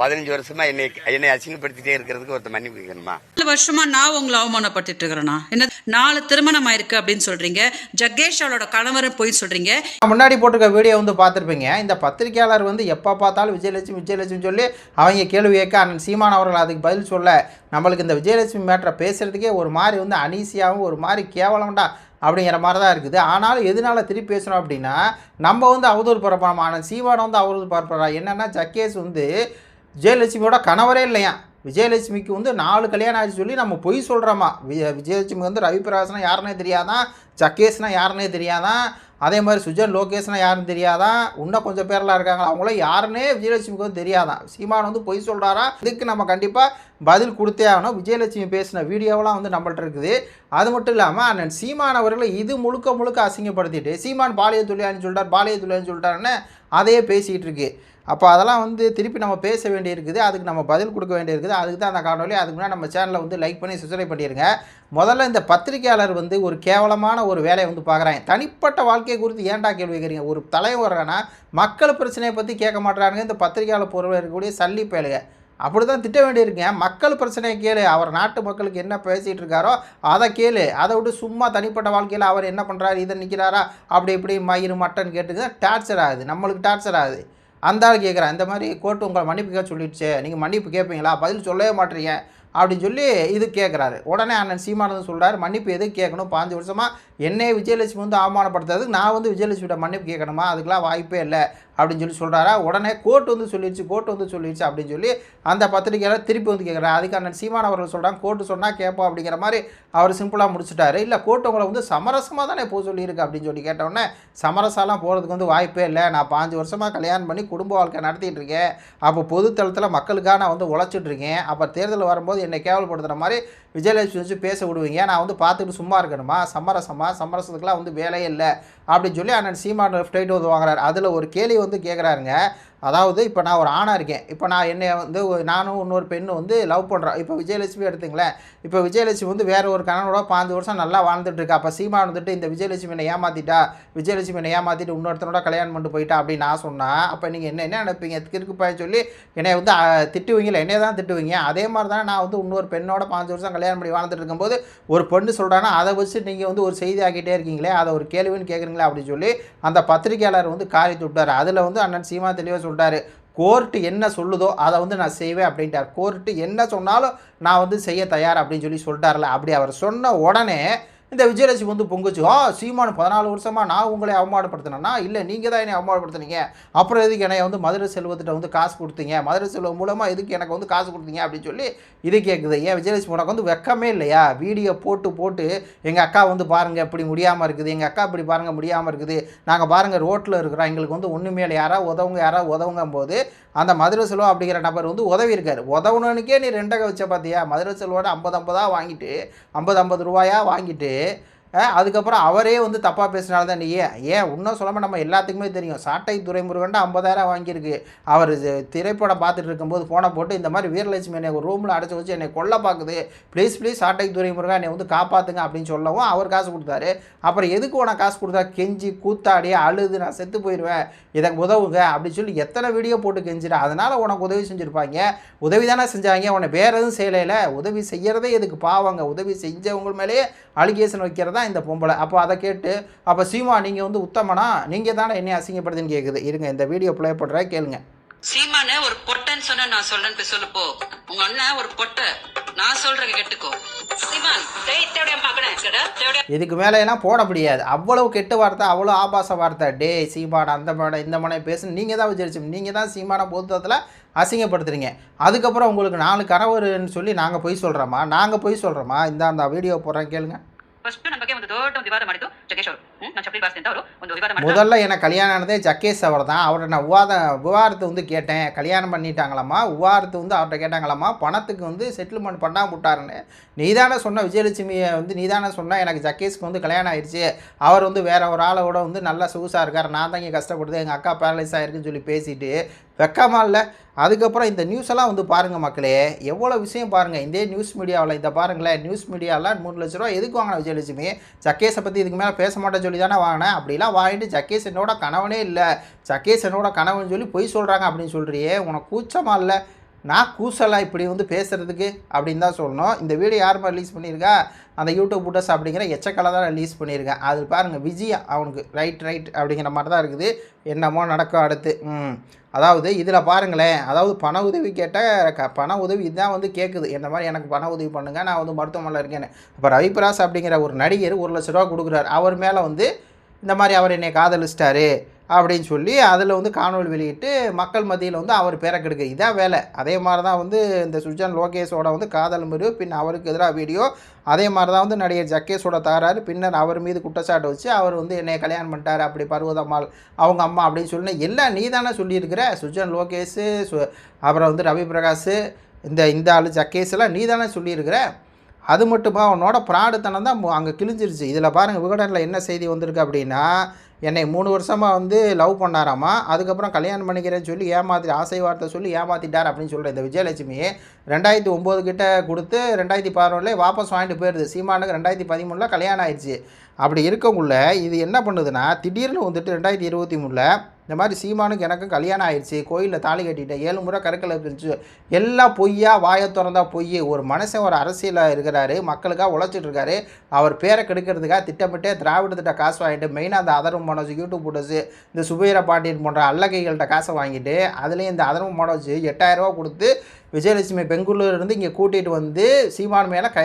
பதினஞ்சு வருஷமா என்னை என்னை அசிங்கப்படுத்திட்டே இருக்கிறதுக்கு ஒருத்தர் மன்னிப்பு கேட்கணுமா? நாலு வருஷமா நான் உங்களை அவமானப்படுத்திட்டு இருக்கிறேனா என்ன நாலு திருமணம் ஆயிருக்கு அப்படின்னு சொல்றீங்க. ஜக்கேஷ் அவளோட கணவரும் போய் சொல்றீங்க. முன்னாடி போட்டிருக்க வீடியோ வந்து பார்த்துருப்பீங்க. இந்த பத்திரிக்கையாளர் வந்து எப்போ பார்த்தாலும் விஜயலட்சுமி விஜயலட்சுமி சொல்லி அவங்க கேள்வி கேட்க அண்ணன் சீமான் அவர்கள் அதுக்கு பதில் சொல்ல நம்மளுக்கு இந்த விஜயலட்சுமி மேட்டரை பேசுகிறதுக்கே ஒரு மாதிரி வந்து அனீசியாகவும் ஒரு மாதிரி கேவலம்டா அப்படிங்கிற மாதிரி தான் இருக்குது. ஆனாலும் எதனால திருப்பி பேசுகிறோம் அப்படின்னா நம்ம வந்து அவதூறு பரப்புறோம்? ஆனால் சீமானை வந்து அவதூறு பரப்புறா? என்னென்னா ஜக்கேஸ் வந்து விஜயலட்சுமியோட கணவரே இல்லையா? விஜயலட்சுமிக்கு வந்து நாலு கல்யாணம் ஆச்சு சொல்லி நம்ம பொய் சொல்கிறோமா விஜய விஜயலட்சுமி வந்து ரவிபிரகாசனா யாருன்னே தெரியாதான் ஜக்கேஷ்னா யாருன்னே தெரியாதான் அதே மாதிரி சுஜன் லோகேஷ்னா யாருன்னு தெரியாதான் இன்னும் கொஞ்சம் பேர்லாம் இருக்காங்க அவங்கள யாருன்னே விஜயலட்சுமிக்கு வந்து தெரியாதான் சீமான் வந்து பொய் சொல்கிறாரா இதுக்கு நம்ம கண்டிப்பாக பதில் கொடுத்தே ஆகணும். விஜயலட்சுமி பேசின வீடியோவெலாம் வந்து நம்மள்ட்ட இருக்குது. அது மட்டும் இல்லாமல் அண்ணன் சீமான் அவர்களை இது முழுக்க முழுக்க அசிங்கப்படுத்திட்டு சீமான் பாலிய தொழிலான்னு சொல்லிட்டார் பாலிய தொழிலான்னு சொல்லிட்டாருன்னு அதையே பேசிகிட்டு இருக்கு. அப்போ அதெல்லாம் வந்து திருப்பி நம்ம பேச வேண்டியிருக்குது. அதுக்கு நம்ம பதில் கொடுக்க வேண்டியிருக்குது. அதுக்கு தான் அந்த காணொலி அதுக்கு முன்னாடி நம்ம சேனலை வந்து லைக் பண்ணி சப்ஸ்கிரைப் பண்ணிடுங்க முதல்ல இந்த பத்திரிக்கையாளர் வந்து ஒரு கேவலமான ஒரு வேலையை வந்து பார்க்குறாங்க. தனிப்பட்ட வாழ்க்கையை குறித்து ஏன்டா கேள்வி கேட்குறீங்க? ஒரு தலைவரானா மக்கள் பிரச்சனையை பற்றி கேட்க மாட்டாங்க இந்த பத்திரிக்கையாளர் பொருள் இருக்கக்கூடிய சல்லி பேலுக அப்படி தான் திட்ட வேண்டியிருக்கேன். மக்கள் பிரச்சனையை கேளு. அவர் நாட்டு மக்களுக்கு என்ன பேசிகிட்டு இருக்காரோ அதை கேளு. அதை விட்டு சும்மா தனிப்பட்ட வாழ்க்கையில் அவர் என்ன பண்ணுறாரு இதை நிற்கிறாரா அப்படி இப்படி மயிறு மட்டன் கேட்டுக்கு டார்ச்சர் ஆகுது. நம்மளுக்கு டார்ச்சர் ஆகுது. அந்த ஆள் கேட்குறேன் இந்த மாதிரி கோர்ட்டு உங்களை மன்னிப்பு கேட்க சொல்லிடுச்சு நீங்கள் மன்னிப்பு கேட்பீங்களா? பதில் சொல்லவே மாட்டீங்க. அப்படின்னு சொல்லி இது கேட்குறாரு. உடனே அண்ணன் சீமானந்தன் சொல்கிறார் மன்னிப்பு எது கேட்கணும்? பாஞ்சு வருஷமாக என்னை விஜயலட்சுமி வந்து அவமானப்படுத்துறதுக்கு நான் வந்து விஜயலட்சுமியோட மன்னிப்பு கேட்கணுமா? அதுக்கெலாம் வாய்ப்பே இல்லை அப்படின்னு சொல்லி சொல்கிறாரா உடனே கோர்ட் வந்து சொல்லிடுச்சு கோர்ட் வந்து சொல்லிடுச்சு அப்படின்னு சொல்லி அந்த பத்திரிக்கையாளர் திருப்பி வந்து கேட்குறாரு. அதுக்கு அண்ணன் சீமான் அவர்கள் சொல்கிறாங்க கோர்ட்டு சொன்னால் கேட்போம் அப்படிங்கிற மாதிரி அவர் சிம்பிளாக முடிச்சுட்டாரு. இல்லை கோர்ட்டு உங்களை வந்து சமரசமாக தானே போக சொல்லியிருக்கு அப்படின்னு சொல்லி கேட்டோடனே சமரசம்லாம் போகிறதுக்கு வந்து வாய்ப்பே இல்லை. நான் பாஞ்சு வருஷமாக கல்யாணம் பண்ணி குடும்ப வாழ்க்கை நடத்திட்டு இருக்கேன். அப்போ பொதுத்தளத்தில் மக்களுக்காக நான் வந்து உழைச்சிட்டு இருக்கேன். அப்போ தேர்தல் வரும்போது என்னை கேவலப்படுத்துகிற மாதிரி விஜயலட்சுமி வச்சு பேச விடுவீங்க. நான் வந்து பார்த்துட்டு சும்மா இருக்கணுமா? சமரசமாக சமரசத்துக்குலாம் வந்து வேலையே இல்லை. அப்படின்னு சொல்லி அண்ணன் சீமான் லெஃப்ட் வந்து வாங்குறாரு. அதில் ஒரு கேள்வி வந்து கேட்குறாருங்க அதாவது இப்போ நான் ஒரு ஆணாக இருக்கேன். இப்போ நான் என்னை வந்து நானும் இன்னொரு பெண்ணு வந்து லவ் பண்ணுறோம் இப்போ விஜயலட்சுமி எடுத்துங்களேன். இப்போ விஜயலட்சுமி வந்து வேறு ஒரு கணவனோட பாஞ்சு வருஷம் நல்லா வாழ்ந்துட்டு இருக்கா. அப்போ சீமா வந்துட்டு இந்த விஜயலட்சுமி என்னை ஏமாற்றிட்டா விஜயலட்சுமி என்னை இன்னொருத்தனோட கல்யாணம் பண்ணிட்டு போயிட்டா அப்படின்னு நான் சொன்னேன் அப்போ நீங்கள் என்ன என்ன நினைப்பீங்க? கிறுக்கு சொல்லி என்னை வந்து அஹ், திட்டுவீங்களா என்னைய தான் திட்டுவீங்க? அதே மாதிரி தான் நான் வந்து இன்னொரு பெண்ணோட பாஞ்சு வருஷம் கல்யாணம் பண்ணி வாழ்ந்துட்டு இருக்கும்போது ஒரு பொண்ணு சொல்கிறான்னா அதை வச்சு நீங்கள் வந்து ஒரு செய்தி ஆக்கிட்டே இருக்கீங்களே அதை ஒரு கேள்வின்னு கேட்குறீங்களா அப்படின்னு சொல்லி அந்த பத்திரிக்கையாளர் வந்து காரி விட்டார் அதில் வந்து அண்ணன் சீமா தெளிவாக சொல்லிட்டாரு கோர்ட்டு என்ன சொல்லுதோ அதை வந்து நான் செய்வேன் அப்படின்ட்டார். கோர்ட்டு என்ன சொன்னாலும் நான் வந்து செய்ய தயார் அப்படின்னு சொல்லி சொல்லிட்டார்ல. அப்படி அவர் சொன்ன உடனே இந்த விஜயலட்சுமி வந்து பொங்குச்சு. ஆ சீமான் பதினாலு வருஷமாக நான் உங்களை அவமானப்படுத்தினேன்னா இல்லை நீங்கள் தான் என்னை அவமானப்படுத்துனீங்க. அப்புறம் எதுக்கு என்னை வந்து மதுரை செல்வத்திட்ட வந்து காசு கொடுத்தீங்க? மதுரை செல்வம் மூலமாக எதுக்கு எனக்கு வந்து காசு கொடுத்தீங்க? அப்படின்னு சொல்லி இது கேட்குது ஏன் விஜயலட்சுமி உனக்கு வந்து வெக்கமே இல்லையா? வீடியோ போட்டு போட்டு எங்கள் அக்கா வந்து பாருங்கள் இப்படி முடியாமல் இருக்குது. எங்கள் அக்கா இப்படி பாருங்கள் முடியாமல் இருக்குது. நாங்கள் பாருங்கள் ரோட்டில் இருக்கிறோம். எங்களுக்கு வந்து ஒன்றுமே இல்லை யாராவது உதவுங்க யாராவது உதவுங்கும் போது அந்த மதுரை செல்வம் அப்படிங்கிற நபர் வந்து உதவி இருக்கார். உதவுனனுக்கே நீ ரெண்டக வச்ச பார்த்தியா மதுரை செல்வோட ஐம்பது ஐம்பதாக வாங்கிட்டு ஐம்பது ஐம்பது ரூபாயாக வாங்கிட்டு え? அதுக்கப்புறம் அவரே வந்து தப்பாக பேசினால தான் நீ ஏன் ஏன்? இன்னும் சொல்லாமல் நம்ம எல்லாத்துக்குமே தெரியும். சாட்டை துறைமுருகன்ட்டு ஐம்பதாயிரம் வாங்கியிருக்கு. அவர் திரைப்படம் பார்த்துட்டு இருக்கும்போது ஃபோனை போட்டு இந்த மாதிரி வீரலட்சுமி என்னை ஒரு ரூமில் அடைச்சி வச்சு என்னை கொல்ல பார்க்குது. ப்ளீஸ் ப்ளீஸ் சாட்டை துறைமுருகன் என்னை வந்து காப்பாற்றுங்க அப்படின்னு சொல்லவும் அவர் காசு கொடுத்தாரு. அப்புறம் எதுக்கு உனக்கு காசு கொடுத்தா? கெஞ்சி கூத்தாடி அழுது நான் செத்து போயிடுவேன் இதற்கு உதவுங்க அப்படின்னு சொல்லி எத்தனை வீடியோ போட்டு கெஞ்சிடா அதனால் உனக்கு உதவி செஞ்சுருப்பாங்க. உதவி தானே செஞ்சாங்க. உன்னை வேறு எதுவும் செய்யலையில. உதவி செய்கிறதே எதுக்கு? பாவாங்க. உதவி செஞ்சவங்க மேலேயே அலிகேஷன் வைக்கிறதா இந்த பொம்பளை. அப்போ அதை கேட்டு அப்போ சீமா நீங்கள் வந்து உத்தமனா? நீங்கள் தானே என்னை அசிங்கப்படுதுன்னு கேட்குது இருங்க இந்த வீடியோ ப்ளே பண்ணுறேன் கேளுங்க. சீமானு ஒரு பொட்டைன்னு சொன்னா நான் சொல்றேன்னு போய் சொல்லு போ உங்க அண்ணன் ஒரு பொட்டை. நான் சொல்றேன் கேட்டுக்கோ. இதுக்கு மேலே எல்லாம் போட முடியாது. அவ்வளவு கெட்ட வார்த்தை அவ்வளோ ஆபாச வார்த்தை. டே சீமான் அந்த மனை இந்த மனை பேசு நீங்கள் தான் விஜயிச்சு நீங்கள் தான் சீமான பொதுத்தத்தில் அசிங்கப்படுத்துறீங்க. அதுக்கப்புறம் உங்களுக்கு நாலு கணவர்னு சொல்லி நாங்கள் பொய் சொல்கிறோமா நாங்கள் பொய் சொல்கிறோமா இந்த அந்த வீடியோ போடுறேன் ಕೇಳುங்க ದೊಡ್ಡ ಒಂದು ವಿವಾದ ಮಾಡಿದ್ದು ಜಗೇಶ್ ಅವರು. முதல்ல எனக்கு கல்யாணம் ஆனதே ஜக்கேஷ் அவர் தான் அவர்கிட்ட நான் விவாத விவாரத்தை வந்து கேட்டேன். கல்யாணம் பண்ணிட்டாங்களாம்மா விவாரத்தை வந்து அவர்கிட்ட கேட்டாங்களாம்மா பணத்துக்கு வந்து செட்டில்மெண்ட் பண்ணா விட்டாருன்னு. நீ தானே சொன்ன விஜயலட்சுமியை வந்து நீ தானே சொன்ன எனக்கு ஜக்கேஷ்க்கு வந்து கல்யாணம் ஆயிடுச்சு அவர் வந்து வேற ஒரு ஆளோட வந்து நல்லா சொகுசாக இருக்கார். நான் தான் இங்கே கஷ்டப்படுது. எங்கள் அக்கா பேரலைஸ் ஆயிருக்குன்னு சொல்லி பேசிட்டு வெக்கமாக இல்லை. அதுக்கப்புறம் இந்த நியூஸ் எல்லாம் வந்து பாருங்கள் மக்களே. எவ்வளோ விஷயம் பாருங்கள் இதே நியூஸ் மீடியாவில் இதை பாருங்களேன். நியூஸ் மீடியாவில் மூணு லட்ச ரூபா எதுக்கு வாங்கின விஜயலட்சுமி? ஜக்கேஷை பற்றி இதுக்கு மேலே பேச மாட்டேன் சொல்லி தானே வாங்கினேன். அப்படிலாம் வாங்கிட்டு ஜக்கேஷ் என்னோட கணவனே இல்லை. ஜக்கேஷ் என்னோட கணவன் சொல்லி பொய் சொல்கிறாங்க அப்படின்னு சொல்கிறியே உனக்கு கூச்சமாக இல்லை? நான் கூசலாக இப்படி வந்து பேசுகிறதுக்கு அப்படின்னு தான் சொல்லணும். இந்த வீடியோ யாருமா ரிலீஸ் பண்ணியிருக்கா? அந்த யூடியூப் புட்டஸ் அப்படிங்கிற எச்சக்கலை தான் ரிலீஸ் பண்ணியிருக்கேன் அது பாருங்கள் விஜயம் அவனுக்கு ரைட் ரைட் அப்படிங்கிற மாதிரி தான் இருக்குது. என்னமோ நடக்கும் அடுத்து. ம். அதாவது இதில் பாருங்களேன் அதாவது பண உதவி கேட்டால் க பண உதவி இதுதான் வந்து கேட்குது இந்த மாதிரி எனக்கு பண உதவி பண்ணுங்க நான் வந்து மருத்துவமனையில் இருக்கேன்னு. இப்போ ரவிபிராஸ் அப்படிங்கிற ஒரு நடிகர் ஒரு லட்ச ரூபா கொடுக்குறாரு. அவர் மேலே வந்து இந்த மாதிரி அவர் என்னை காதலிச்சிட்டாரு. அப்படின்னு சொல்லி அதில் வந்து காணொலி வெளியிட்டு மக்கள் மத்தியில் வந்து அவர் பேரை கெடுக்க இதான் வேலை. அதே மாதிரி தான் வந்து இந்த சுஜன் லோகேஷோட வந்து காதல் முறிவு பின் அவருக்கு எதிராக வீடியோ அதே மாதிரி தான் வந்து நடிகர் ஜக்கேஷோட தகராறு பின்னர் அவர் மீது குற்றச்சாட்டு வச்சு அவர் வந்து என்னை கல்யாணம் பண்ணிட்டார் அப்படி பருவதம்மாள் அவங்க அம்மா அப்படின்னு சொல்லி எல்லாம் நீ தானே சொல்லியிருக்கிற. சுஜன் லோகேஷு சு அப்புறம் வந்து ரவி பிரகாஷ் இந்த இந்த ஆளு ஜக்கேஷெல்லாம் நீ தானே சொல்லியிருக்கிற. அது மட்டுமா அவனோட பிராடுத்தனம் தான் அங்கே கிழிஞ்சிருச்சு. இதில் பாருங்கள் விகடனில் என்ன செய்தி வந்திருக்கு அப்படின்னா என்னை மூணு வருஷமாக வந்து லவ் பண்ணாராமா அதுக்கப்புறம் கல்யாணம் பண்ணிக்கிறேன்னு சொல்லி ஏமாத்தி ஆசை வார்த்தை சொல்லி ஏமாத்திட்டார் அப்படின்னு சொல்கிற இந்த விஜயலட்சுமி ரெண்டாயிரத்தி ஒம்பது கிட்ட கொடுத்து ரெண்டாயிரத்தி பதினொன்றுல வாபஸ் வாங்கிட்டு போயிடுது சீமானுக்கு ரெண்டாயிரத்தி பதிமூணில் கல்யாணம் ஆயிடுச்சு. அப்படி இருக்கக்குள்ள இது என்ன பண்ணுதுன்னா திடீர்னு வந்துட்டு ரெண்டாயிரத்தி இருபத்தி மூணில் இந்த மாதிரி சீமானுக்கு எனக்கும் கல்யாணம் ஆயிடுச்சு கோயிலில் தாலி கட்டிட்டேன் ஏழு முறை கருக்கலை பிரிச்சு எல்லாம் பொய்யா வாயை திறந்தா பொய் ஒரு மனுஷன் ஒரு அரசியலாக இருக்கிறாரு மக்களுக்காக உழைச்சிட்டு இருக்காரு அவர் பேரை கெடுக்கிறதுக்காக திட்டமிட்டே திராவிட திட்ட காசு வாங்கிட்டு மெயினாக அந்த அதர்வ மனோஜ் யூடியூப் போட்டோஸு இந்த சுபீர பாண்டியன் போன்ற அல்லகைகள்கிட்ட காசை வாங்கிட்டு அதுலேயும் இந்த அதர்வ மனோஜ் எட்டாயிரரூவா கொடுத்து விஜயலட்சுமி பெங்களூர்லேருந்து இங்கே கூட்டிகிட்டு வந்து சீமான் மேலே க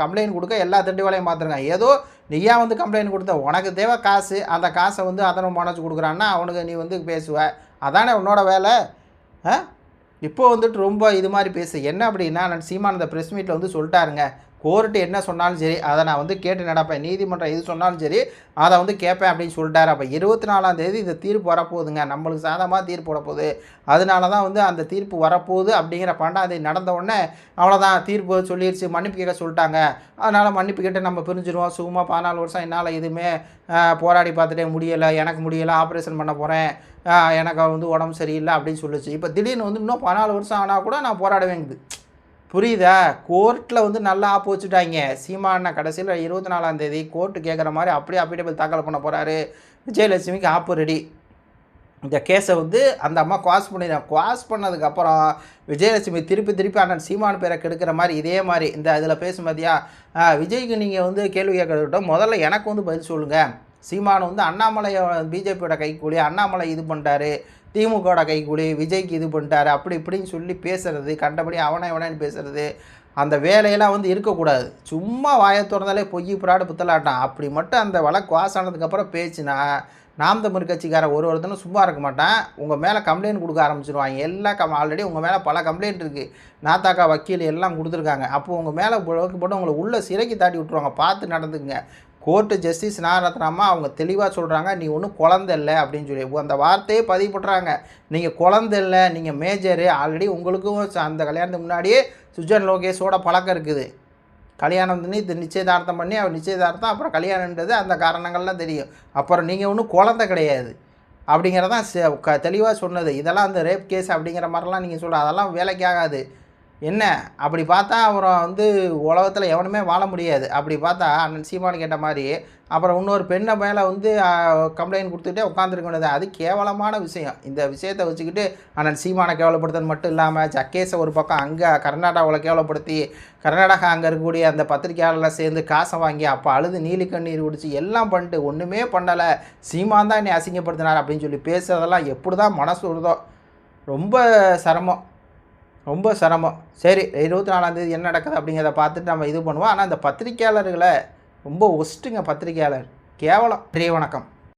கம்ப்ளைண்ட் கொடுக்க எல்லா தண்டுவாளையும் மாற்றுருங்க ஏதோ நீயா வந்து கம்ப்ளைண்ட் கொடுத்த உனக்கு தேவை காசு அந்த காசை வந்து அதனை மொனச்சு கொடுக்குறான்னா அவனுக்கு நீ வந்து பேசுவ. அதானே உன்னோட வேலை? ஆ? இப்போ வந்துட்டு ரொம்ப இது மாதிரி பேசு. என்ன அப்படின்னா நான் சீமான் அந்த ப்ரெஸ் மீட்டில் வந்து சொல்லிட்டாருங்க. கோர்ட்டு என்ன சொன்னாலும் சரி அதை நான் வந்து கேட்டு நடப்பேன். நீதிமன்றம் எது சொன்னாலும் சரி அதை வந்து கேட்பேன் அப்படின்னு சொல்லிட்டாரு. அப்போ இருபத்தி நாலாம் தேதி இந்த தீர்ப்பு வரப்போகுதுங்க. நம்மளுக்கு சாதகமாக தீர்ப்பு வரப்போகுது. அதனால தான் வந்து அந்த தீர்ப்பு வரப்போகுது அப்படிங்கிற பன்னெண்டாம் தேதி நடந்த உடனே அவ்வளோதான் தீர்ப்பு சொல்லிடுச்சு மன்னிப்பு கேட்க சொல்லிட்டாங்க. அதனால் மன்னிப்பு கேட்டு நம்ம பிரிஞ்சிருவோம். சும்மா பதினாலு வருஷம் என்னால் எதுவுமே போராடி பார்த்துட்டே முடியலை எனக்கு முடியலை ஆப்ரேஷன் பண்ண போகிறேன் எனக்கு வந்து உடம்பு சரியில்லை அப்படின்னு சொல்லிச்சு. இப்போ திடீர்னு வந்து இன்னும் பதினாலு வருஷம் ஆனால் கூட நான் போராடுவேங்குது புரியுதா? கோர்ட்டில் வந்து நல்லா ஆப்பு வச்சுட்டாங்க. சீமான கடைசியில் இருபத்தி நாலாம் தேதி கோர்ட்டு கேட்குற மாதிரி அப்படியே அப்பிடபிள் தாக்கல் பண்ண போகிறாரு விஜயலட்சுமிக்கு ஆப்பு ரெடி இந்த கேஸை வந்து அந்த அம்மா குவாஸ் பண்ணிடுறான் குவாஸ் பண்ணதுக்கப்புறம் விஜயலட்சுமி திருப்பி திருப்பி அண்ணன் சீமான் பேரை கெடுக்கிற மாதிரி இதே மாதிரி. இந்த இதில் பேசும் பார்த்தியா விஜய்க்கு நீங்கள் வந்து கேள்வி கேட்கறதுக்கிட்ட முதல்ல எனக்கு வந்து பதில் சொல்லுங்கள் சீமான் வந்து அண்ணாமலையை பிஜேபியோட கைக்கூலி அண்ணாமலை இது பண்ணிட்டாரு திமுகவோட கைக்கூலி விஜய்க்கு இது பண்ணிட்டாரு அப்படி இப்படின்னு சொல்லி பேசுறது கண்டபடி அவனை இவனேன்னு பேசுறது அந்த வேலையெல்லாம் வந்து இருக்கக்கூடாது. சும்மா வாயை திறந்தாலே பொய் புறாடு புத்தலாட்டம். அப்படி மட்டும் அந்த வழக்கு வாஸ் ஆனதுக்கப்புறம் பேச்சுனா நாம் தமிழ் கட்சிக்கார ஒரு ஒருத்தனும் சும்மா இருக்க மாட்டான். உங்கள் மேலே கம்ப்ளைண்ட் கொடுக்க ஆரம்பிச்சிருவாங்க. எல்லா கம் ஆல்ரெடி உங்கள் மேலே பல கம்ப்ளைண்ட் இருக்குது நாத்தாக்கா வக்கீல் எல்லாம் கொடுத்துருக்காங்க. அப்போ உங்கள் மேலே போட்டு உங்களை உள்ளே சிறைக்கு தாட்டி விட்ருவாங்க பார்த்து நடந்துக்குங்க. கோர்ட்டு ஜஸ்டிஸ் நாரத்னாமா அவங்க தெளிவாக சொல்கிறாங்க நீ ஒன்றும் குழந்த இல்லை அப்படின்னு சொல்லி. அந்த வார்த்தையே பதிவு பண்ணுறாங்க நீங்கள் குழந்த இல்லை நீங்கள் மேஜரு. ஆல்ரெடி உங்களுக்கும் அந்த கல்யாணத்துக்கு முன்னாடியே சுஜன் லோகேஷோட பழக்கம் இருக்குது. கல்யாணம் பண்ணி இது நிச்சயதார்த்தம் பண்ணி அவர் நிச்சயதார்த்தம் அப்புறம் கல்யாணன்றது அந்த காரணங்கள்லாம் தெரியும். அப்புறம் நீங்கள் ஒன்றும் குழந்த கிடையாது. அப்படிங்கிறதான் க தெளிவாக சொன்னது. இதெல்லாம் அந்த ரேப் கேஸ் அப்படிங்கிற மாதிரிலாம் நீங்கள் சொல்ல அதெல்லாம் வேலைக்கு ஆகாது. என்ன? அப்படி பார்த்தா அப்புறம் வந்து உலகத்தில் எவனுமே வாழ முடியாது. அப்படி பார்த்தா அண்ணன் சீமானு கேட்ட மாதிரி அப்புறம் இன்னொரு பெண்ணை மேலே வந்து கம்ப்ளைண்ட் கொடுத்துட்டே உட்காந்துருக்க வேண்டியது அது கேவலமான விஷயம். இந்த விஷயத்தை வச்சுக்கிட்டு அண்ணன் சீமானை கேவலப்படுத்துறது மட்டும் இல்லாமல் ஜக்கேஸை ஒரு பக்கம் அங்கே கர்நாடகாவில் கேவலப்படுத்தி கர்நாடகா அங்கே இருக்கக்கூடிய அந்த பத்திரிகையாளர்லாம் சேர்ந்து காசை வாங்கி அப்போ அழுது நீலி கண்ணீர் குடிச்சு எல்லாம் பண்ணிட்டு ஒன்றுமே பண்ணலை. சீமான் தான் என்னை அசிங்கப்படுத்தினார் அப்படின்னு சொல்லி பேசுறதெல்லாம் எப்படி தான் மனசு வருதோ ரொம்ப சிரமம். ரொம்ப சிரமம். சரி இருபத்தி நாலாந்தேதி என்ன நடக்குது அப்படிங்கிறத பார்த்துட்டு நம்ம இது பண்ணுவோம். ஆனால் அந்த பத்திரிக்கையாளர்களை ரொம்ப ஒஸ்ட்டுங்க பத்திரிக்கையாளர். கேவலம். நன்றி வணக்கம்.